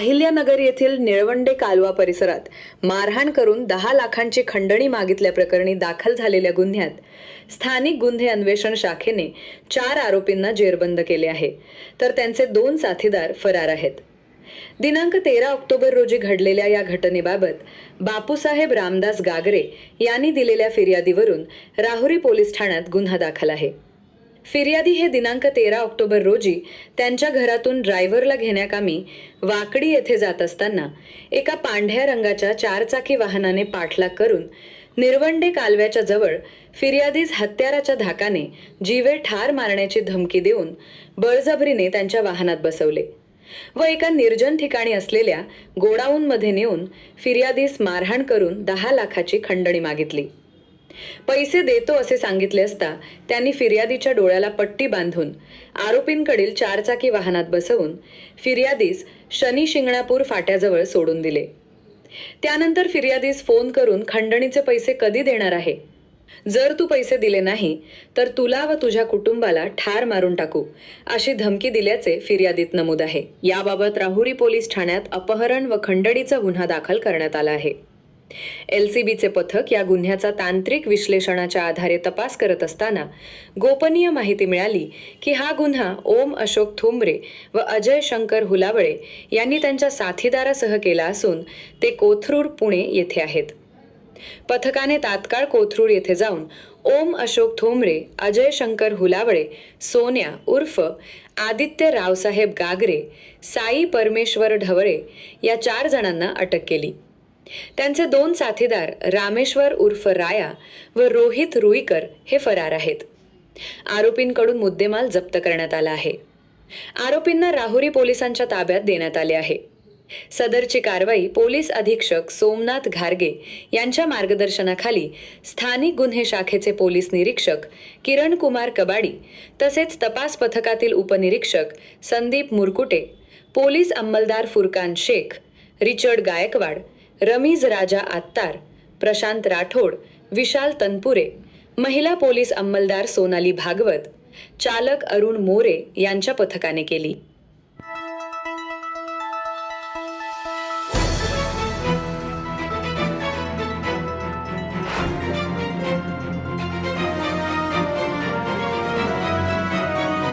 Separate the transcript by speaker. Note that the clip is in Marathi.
Speaker 1: अहिल्यानगर येथील निळवंडे कालवा परिसरात मारहाण करून दहा लाखांची खंडणी मागितल्याप्रकरणी दाखल झालेल्या गुन्ह्यात स्थानिक गुन्हे अन्वेषण शाखेने चार आरोपींना जेरबंद केले आहे. तर त्यांचे दोन साथीदार फरार आहेत. दिनांक तेरा ऑक्टोबर रोजी घडलेल्या या घटनेबाबत बापूसाहेब रामदास गागरे यांनी दिलेल्या फिर्यादीवरून राहुरी पोलीस ठाण्यात गुन्हा दाखल आहे. फिर्यादी हे दिनांक तेरा ऑक्टोबर रोजी त्यांच्या घरातून ड्रायव्हरला घेण्याकामी वाकडी येथे जात असताना एका पांढऱ्या रंगाच्या चारचाकी वाहनाने पाठलाग करून निरवंडे कालव्याच्या जवळ फिर्यादीस हत्याराच्या धाकाने जीवे ठार मारण्याची धमकी देऊन बळजबरीने त्यांच्या वाहनात बसवले व एका निर्जन ठिकाणी असलेल्या गोडाऊनमध्ये नेऊन फिर्यादीस मारहाण करून दहा लाखाची खंडणी मागितली. पैसे देतो असे सांगितले असता त्यांनी फिर्यादीच्या डोळ्याला पट्टी बांधून आरोपींकडील चारचाकी वाहनात बसवून फिर्यादीस शनी शिंगणापूर फाट्याजवळ सोडून दिले. त्यानंतर फिर्यादीस फोन करून खंडणीचे पैसे कधी देणार आहे? जर तू पैसे दिले नाही तर तुला व तुझ्या कुटुंबाला ठार मारून टाकू अशी धमकी दिल्याचे फिर्यादीत नमूद आहे. याबाबत राहुरी पोलीस ठाण्यात अपहरण व खंडणीचा गुन्हा दाखल करण्यात आला आहे. एलसीबीचे पथक या गुन्ह्याचा तांत्रिक विश्लेषणाच्या आधारे तपास करत असताना गोपनीय माहिती मिळाली की हा गुन्हा ओम अशोक थोंबरे व अजय शंकर हुलावळे यांनी त्यांच्या साथीदारासह केला असून ते कोथरूड पुणे येथे आहेत. पथकाने तात्काळ कोथरूड येथे जाऊन ओम अशोक थोंबरे अजय शंकर हुलावळे सोन्या उर्फ आदित्य रावसाहेब गागरे साई परमेश्वर ढवळे या चार जणांना अटक केली. त्यांचे दोन साथीदार रामेश्वर उर्फ राया व रोहित रुईकर हे फरार आहेत. आरोपींकडून मुद्देमाल जप्त करण्यात आला आहे. आरोपींना राहुरी पोलिसांच्या ताब्यात देण्यात आले आहे. सदरची कारवाई पोलीस अधीक्षक सोमनाथ घारगे यांच्या मार्गदर्शनाखाली स्थानिक गुन्हे शाखेचे पोलीस निरीक्षक किरण कुमार कबाडी तसेच तपास पथकातील उपनिरीक्षक संदीप मुरकुटे पोलीस अंमलदार फुरकान शेख रिचर्ड गायकवाड रमीज राजा आत्तार प्रशांत राठोड विशाल तनपुरे महिला पोलीस अंमलदार सोनाली भागवत चालक अरुण मोरे यांच्या पथकाने केली.